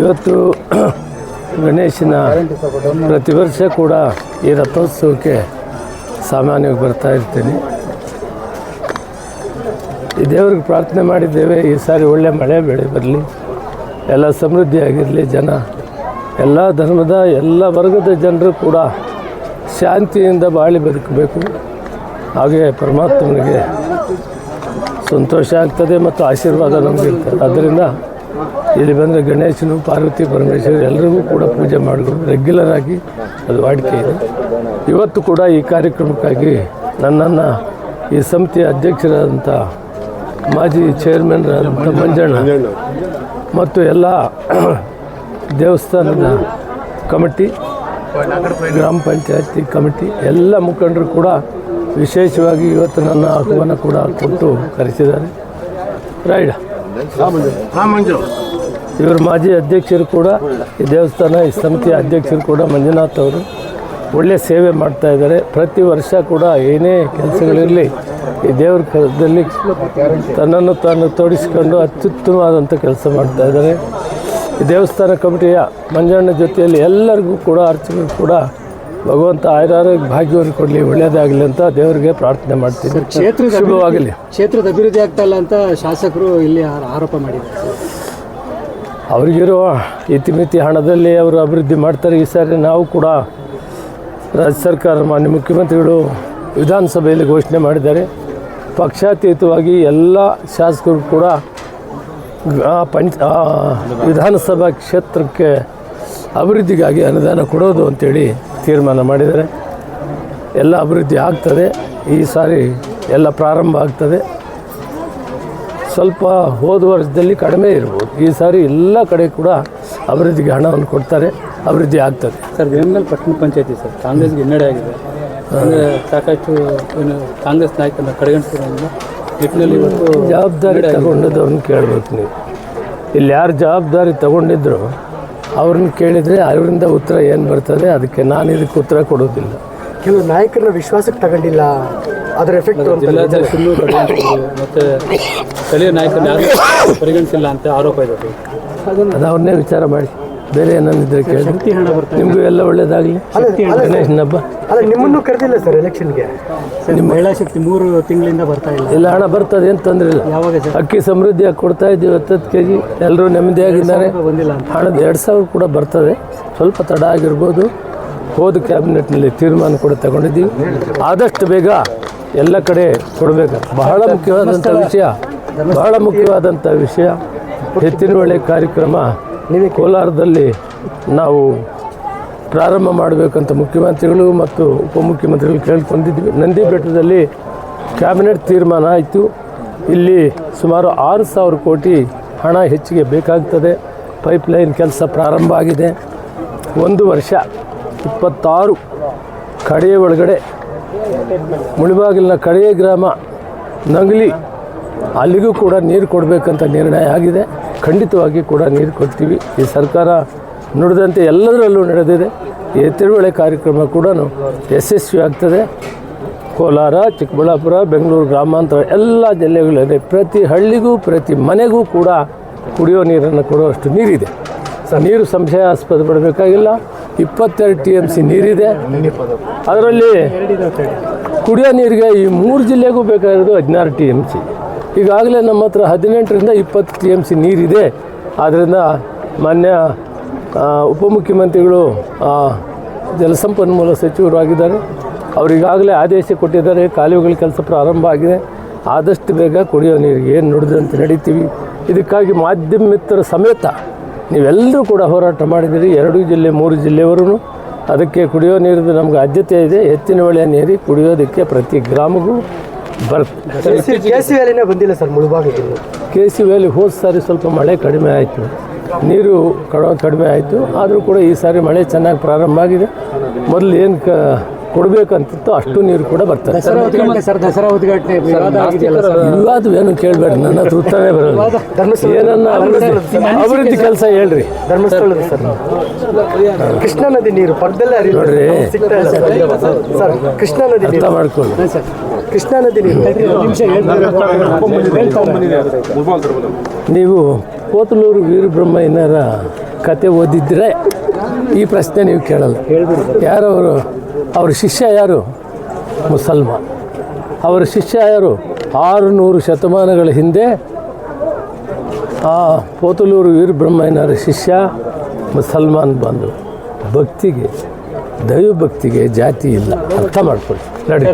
ಇವತ್ತು ಗಣೇಶನ ಪ್ರತಿ ವರ್ಷ ಕೂಡ ಈ ರಥೋತ್ಸವಕ್ಕೆ ಸಾಮಾನ್ಯವಾಗಿ ಬರ್ತಾ ಇರ್ತೀನಿ. ಈ ದೇವ್ರಿಗೆ ಪ್ರಾರ್ಥನೆ ಮಾಡಿದ್ದೇವೆ, ಈ ಸಾರಿ ಒಳ್ಳೆ ಮಳೆ ಬೆಳೆ ಬರಲಿ, ಎಲ್ಲ ಸಮೃದ್ಧಿಯಾಗಿರಲಿ ಜನ, ಎಲ್ಲ ಧರ್ಮದ, ಎಲ್ಲ ವರ್ಗದ ಜನರು ಕೂಡ ಶಾಂತಿಯಿಂದ ಬಾಳಿ ಬದುಕಬೇಕು. ಹಾಗೆ ಪರಮಾತ್ಮನಿಗೆ ಸಂತೋಷ ಆಗ್ತದೆ ಮತ್ತು ಆಶೀರ್ವಾದ ನಮಗಿರ್ತದೆ. ಅದರಿಂದ ಇಲ್ಲಿ ಬಂದರೆ ಗಣೇಶನು, ಪಾರ್ವತಿ, ಪರಮೇಶ್ವರ ಎಲ್ಲರಿಗೂ ಕೂಡ ಪೂಜೆ ಮಾಡಿಕೊಂಡು ರೆಗ್ಯುಲರ್ ಆಗಿ ಅದು ವಾಡಿಕೆ ಇದೆ. ಇವತ್ತು ಕೂಡ ಈ ಕಾರ್ಯಕ್ರಮಕ್ಕಾಗಿ ನನ್ನನ್ನು ಈ ಸಮಿತಿಯ ಅಧ್ಯಕ್ಷರಾದಂಥ ಮಾಜಿ ಚೇರ್ಮನ್ ಆದಂಥ ಮಂಜಣ್ಣ ಮತ್ತು ಎಲ್ಲ ದೇವಸ್ಥಾನದ ಕಮಿಟಿ, ಗ್ರಾಮ ಪಂಚಾಯತಿ ಕಮಿಟಿ, ಎಲ್ಲ ಮುಖಂಡರು ಕೂಡ ವಿಶೇಷವಾಗಿ ಇವತ್ತು ನನ್ನ ಆಹ್ವಾನ ಕೂಡ ಕೊಟ್ಟು ಕರೆಸಿದ್ದಾರೆ. ರೈಡ್. ಇವರು ಮಾಜಿ ಅಧ್ಯಕ್ಷರು ಕೂಡ ಈ ದೇವಸ್ಥಾನ ಈ ಸಮಿತಿಯ ಅಧ್ಯಕ್ಷರು ಕೂಡ ಮಂಜುನಾಥ್ ಅವರು ಒಳ್ಳೆಯ ಸೇವೆ ಮಾಡ್ತಾ ಇದ್ದಾರೆ. ಪ್ರತಿ ವರ್ಷ ಕೂಡ ಏನೇ ಕೆಲಸಗಳಿರಲಿ ಈ ದೇವ್ರ ಕದಲ್ಲಿ ತನ್ನನ್ನು ತಾನು ತೋಡಿಸಿಕೊಂಡು ಅತ್ಯುತ್ತಮವಾದಂಥ ಕೆಲಸ ಮಾಡ್ತಾ ಇದ್ದಾರೆ. ಈ ದೇವಸ್ಥಾನ ಕಮಿಟಿಯ ಮಂಜಣ್ಣ ಜೊತೆಯಲ್ಲಿ ಎಲ್ಲರಿಗೂ ಕೂಡ ಅರ್ಚಕರು ಕೂಡ ಭಗವಂತ ಆಯುರಾರೋಗ್ಯ ಭಾಗ್ಯವನ್ನು ಕೊಡಲಿ ಒಳ್ಳೆಯದಾಗಲಿ ಅಂತ ದೇವರಿಗೆ ಪ್ರಾರ್ಥನೆ ಮಾಡ್ತೀವಿ ಕ್ಷೇತ್ರದ ಶುಭವಾಗಲಿ. ಕ್ಷೇತ್ರದ ಅಭಿವೃದ್ಧಿ ಆಗ್ತಾ ಇಲ್ಲ ಅಂತ ಶಾಸಕರು ಇಲ್ಲಿ ಆರೋಪ ಮಾಡಿದ್ದಾರೆ. ಅವರಿಗಿರುವ ಇತಿಮಿತಿ ಹಣದಲ್ಲಿ ಅವರು ಅಭಿವೃದ್ಧಿ ಮಾಡ್ತಾರೆ. ಈ ಸಾರಿ ನಾವು ಕೂಡ ರಾಜ್ಯ ಸರ್ಕಾರ, ಮಾನ್ಯ ಮುಖ್ಯಮಂತ್ರಿಗಳು ವಿಧಾನಸಭೆಯಲ್ಲಿ ಘೋಷಣೆ ಮಾಡಿದ್ದಾರೆ. ಪಕ್ಷಾತೀತವಾಗಿ ಎಲ್ಲ ಶಾಸಕರು ಕೂಡ ಪಂಚ ವಿಧಾನಸಭಾ ಕ್ಷೇತ್ರಕ್ಕೆ ಅಭಿವೃದ್ಧಿಗಾಗಿ ಅನುದಾನ ಕೊಡೋದು ಅಂತೇಳಿ ತೀರ್ಮಾನ ಮಾಡಿದ್ದಾರೆ. ಎಲ್ಲ ಅಭಿವೃದ್ಧಿ ಆಗ್ತದೆ. ಈ ಸಾರಿ ಎಲ್ಲ ಪ್ರಾರಂಭ ಆಗ್ತದೆ. ಸ್ವಲ್ಪ ಹೋದ ವರ್ಷದಲ್ಲಿ ಕಡಿಮೆ ಇರ್ಬೋದು. ಈ ಸಾರಿ ಎಲ್ಲ ಕಡೆ ಕೂಡ ಅಭಿವೃದ್ಧಿಗೆ ಹಣವನ್ನು ಕೊಡ್ತಾರೆ ಅಭಿವೃದ್ಧಿ ಆಗ್ತದೆ. ಸರ್ ಬೆಂಗಲ್ ಪಟ್ಟಣ ಪಂಚಾಯತಿ ಸರ್ ಕಾಂಗ್ರೆಸ್ಗೆ ಹಿನ್ನಡೆ ಆಗಿದೆ. ಅಂದರೆ ಸಾಕಷ್ಟು ಏನು ಕಾಂಗ್ರೆಸ್ ನಾಯಕರನ್ನ ನಿಟ್ಟಿನಲ್ಲಿ ಇವತ್ತು ಜವಾಬ್ದಾರಿ ತಗೊಂಡಿದ್ದವ್ರನ್ನ ಕೇಳಬೇಕು ನೀವು. ಇಲ್ಲಿ ಯಾರು ಜವಾಬ್ದಾರಿ ತಗೊಂಡಿದ್ರು ಅವ್ರನ್ನ ಕೇಳಿದರೆ ಅವರಿಂದ ಉತ್ತರ ಏನು ಬರ್ತದೆ ಅದಕ್ಕೆ ನಾನು ಇದಕ್ಕೆ ಉತ್ತರ ಕೊಡೋದಿಲ್ಲ ಕೆಲವು ನಾಯಕರನ್ನ ವಿಶ್ವಾಸಕ್ಕೆ ತಗೊಂಡಿಲ್ಲ. ಅದರ ಎಫೆಕ್ಟ್ ಜಿಲ್ಲಾಧ್ಯಕ್ಷರನ್ನು ಮತ್ತೆ ಮತ್ತು ಸ್ಥಳೀಯ ನಾಯಕರನ್ನ ಯಾರು ಪರಿಗಣಿಸಿಲ್ಲ ಅಂತ ಆರೋಪ ಇದೆ ಅದು. ಅವ್ರನ್ನೇ ವಿಚಾರ ಮಾಡಿ. ಬೇರೆ ಏನಾದ್ರು ಕೇಳಿ. ಶಕ್ತಿ ಹಣ ಬರ್ತಾ ನಿಮಗೂ ಎಲ್ಲ ಒಳ್ಳೇದಾಗಲಿ. ಗಣೇಶನ ಹಬ್ಬ. ಅಲ್ಲ ನಿಮ್ಮನ್ನು ಕರೆದಿಲ್ಲ ಸರ್ ಎಲೆಕ್ಷನ್ಗೆ ನಿಮ್ಮ ಮಹಿಳಾ ಶಕ್ತಿ ಮೂರು ತಿಂಗಳಿಂದ ಬರ್ತಾ ಇಲ್ಲ. ಇಲ್ಲ ಹಣ ಬರ್ತದೆ ಏನು ತೊಂದರೆ ಇಲ್ಲ. ಯಾವಾಗ ಅಕ್ಕಿ ಸಮೃದ್ಧಿಯಾಗಿ ಕೊಡ್ತಾ ಇದ್ದೀವಿ ಹತ್ತತ್ತು ಕೆ ಜಿ ಎಲ್ಲರೂ ನೆಮ್ಮದಿಯಾಗಿದ್ದಾರೆ. ಹಣದ ಎರಡು ಸಾವಿರ ಕೂಡ ಬರ್ತದೆ. ಸ್ವಲ್ಪ ತಡ ಆಗಿರ್ಬೋದು. ಹೋದ ಕ್ಯಾಬಿನೆಟ್ನಲ್ಲಿ ತೀರ್ಮಾನ ಕೂಡ ತಗೊಂಡಿದ್ದೀವಿ. ಆದಷ್ಟು ಬೇಗ ಎಲ್ಲ ಕಡೆ ಕೊಡಬೇಕು ಬಹಳ ಮುಖ್ಯವಾದಂಥ ವಿಷಯ, ಬಹಳ ಮುಖ್ಯವಾದಂಥ ವಿಷಯ. ಎತ್ತಿನಹೊಳೆ ಕಾರ್ಯಕ್ರಮ ಕೋಲಾರದಲ್ಲಿ ನಾವು ಪ್ರಾರಂಭ ಮಾಡಬೇಕಂತ ಮುಖ್ಯಮಂತ್ರಿಗಳು ಮತ್ತು ಉಪಮುಖ್ಯಮಂತ್ರಿಗಳು ಕೇಳಿಕೊಂಡಿದ್ವಿ ನಂದಿ ಬೆಟ್ಟದಲ್ಲಿ ಕ್ಯಾಬಿನೆಟ್ ತೀರ್ಮಾನ ಆಯಿತು. ಇಲ್ಲಿ ಸುಮಾರು ಆರು ಸಾವಿರ ಕೋಟಿ ಹಣ ಹೆಚ್ಚಿಗೆ ಬೇಕಾಗ್ತದೆ. ಪೈಪ್ಲೈನ್ ಕೆಲಸ ಪ್ರಾರಂಭ ಆಗಿದೆ. ಒಂದು ವರ್ಷ ಇಪ್ಪತ್ತಾರು ಕಡೆಯ ಒಳಗಡೆ ಮುಳಿಬಾಗಿಲಿನ ಕಡೆಯ ಗ್ರಾಮ ನಂಗ್ಲಿ ಅಲ್ಲಿಗೂ ಕೂಡ ನೀರು ಕೊಡಬೇಕಂತ ನಿರ್ಣಯ ಆಗಿದೆ. ಖಂಡಿತವಾಗಿ ಕೂಡ ನೀರು ಕೊಡ್ತೀವಿ. ಈ ಸರ್ಕಾರ ನುಡಿದಂತೆ ಎಲ್ಲದರಲ್ಲೂ ನಡೆದಿದೆ. ಈ ತಿರುವಳೆ ಕಾರ್ಯಕ್ರಮ ಕೂಡ ಯಶಸ್ವಿ ಆಗ್ತದೆ. ಕೋಲಾರ, ಚಿಕ್ಕಬಳ್ಳಾಪುರ, ಬೆಂಗಳೂರು ಗ್ರಾಮಾಂತರ ಎಲ್ಲ ಜಿಲ್ಲೆಗಳಲ್ಲಿ ಪ್ರತಿ ಹಳ್ಳಿಗೂ, ಪ್ರತಿ ಮನೆಗೂ ಕೂಡ ಕುಡಿಯೋ ನೀರನ್ನು ಕೊಡುವಷ್ಟು ನೀರಿದೆ. ನೀರು ಸಂಶಯಾಸ್ಪದ ಪಡಬೇಕಾಗಿಲ್ಲ. ಇಪ್ಪತ್ತೆರಡು ಟಿ ಎಂ ಸಿ ನೀರಿದೆ. ಅದರಲ್ಲಿ ಕುಡಿಯೋ ನೀರಿಗೆ ಈ ಮೂರು ಜಿಲ್ಲೆಗೂ ಬೇಕಾಗಿರೋದು ಹದಿನಾರು ಟಿ ಎಂ ಸಿ. ಈಗಾಗಲೇ ನಮ್ಮ ಹತ್ರ ಹದಿನೆಂಟರಿಂದ ಇಪ್ಪತ್ತು ಟಿ ಎಂ ಸಿ ನೀರಿದೆ. ಆದ್ದರಿಂದ ಮಾನ್ಯ ಉಪಮುಖ್ಯಮಂತ್ರಿಗಳು ಜಲಸಂಪನ್ಮೂಲ ಸಚಿವರು ಆಗಿದ್ದಾರೆ. ಅವರಿಗಾಗಲೇ ಆದೇಶ ಕೊಟ್ಟಿದ್ದಾರೆ. ಕಾಲುವೆಗಳ ಕೆಲಸ ಪ್ರಾರಂಭ ಆಗಿದೆ. ಆದಷ್ಟು ಬೇಗ ಕುಡಿಯೋ ನೀರಿಗೆ ಏನು ನುಡಿದಂತೆ ನಡೀತೀವಿ. ಇದಕ್ಕಾಗಿ ಮಾಧ್ಯಮಿತ್ತರ ಸಮೇತ ನೀವೆಲ್ಲರೂ ಕೂಡ ಹೋರಾಟ ಮಾಡಿದ್ದೀರಿ ಎರಡು ಜಿಲ್ಲೆ ಮೂರು ಜಿಲ್ಲೆವರೂ ಅದಕ್ಕೆ ಕುಡಿಯೋ ನೀರಿದ್ದು ನಮ್ಗೆ ಆದ್ಯತೆ ಇದೆ. ಹೆಚ್ಚಿನ ಒಳ್ಳೆಯ ನೀರು ಕುಡಿಯೋದಕ್ಕೆ ಪ್ರತಿ ಗ್ರಾಮಗೂ ಬರ್ತದೆ ಕೆ ಸಿ ವ್ಯಾಲಿನೇ ಬಂದಿಲ್ಲ sir Mulubagilu. K C valley ಹೋದ ಸಾರಿ ಸ್ವಲ್ಪ ಮಳೆ ಕಡಿಮೆ ಆಯಿತು. ನೀರು ಕಡ ಕಡಿಮೆ ಆಯಿತು. ಆದರೂ ಕೂಡ ಈ ಸಾರಿ ಮಳೆ ಚೆನ್ನಾಗಿ ಪ್ರಾರಂಭ ಆಗಿದೆ. ಮೊದಲು ಏನು ಕ ಕೊಡಬೇಕಂತಿತ್ತು ಅಷ್ಟು ನೀರು ಕೂಡ ಬರ್ತದೆ. ದಸರಾ ಉದ್ಘಾಟನೆ ಸರ್ ದಸರಾ ಉದ್ಘಾಟನೆ ವಿವಾದವೇನು ಕೇಳಬೇಡ ನನ್ನ ಹತ್ರ ಬರೋದು ಬರಲ್ಲ. ಏನನ್ನ ಅಭಿವೃದ್ಧಿ ಅಭಿವೃದ್ಧಿ ಕೆಲಸ ಹೇಳ್ರಿ. ಧರ್ಮಸ್ಥಳದ ಸರ್ ಕೃಷ್ಣಾ ನದಿ ನೀರು ಪಕ್ಕದಲ್ಲೇ ಹರಿಯುತ್ತೆ. ನೋಡ್ರಿ. ಸರ್. ಕೃಷ್ಣ ನದಿ ಅರ್ಥ ಮಾಡ್ಕೊಳ್ಳಿ. ಸರ್. ಕೃಷ್ಣಾ ನದಿ ನೀರು. ನೀವು ಕೋತಲೂರು ವೀರಬ್ರಹ್ಮಯ್ಯನವರ ಕತೆ ಓದಿದ್ರೆ ಈ ಪ್ರಶ್ನೆ ನೀವು ಕೇಳಲ್ಲ. ಯಾರು ಅವರು ಶಿಷ್ಯ ಯಾರು ಮುಸಲ್ಮಾನ್ ಅವರ ಶಿಷ್ಯ ಯಾರು ಆರುನೂರು ಶತಮಾನಗಳ ಹಿಂದೆ ಆ ಪೋತಲೂರು ವೀರಬ್ರಹ್ಮಯ್ಯನವರ ಶಿಷ್ಯ ಮುಸಲ್ಮಾನ್ ಬಂದು ಭಕ್ತಿಗೆ ದೈವ ಭಕ್ತಿಗೆ ಜಾತಿ ಇಲ್ಲ ಅರ್ಥ ಮಾಡ್ಕೊಳ್ಳಿ ನೋಡಿ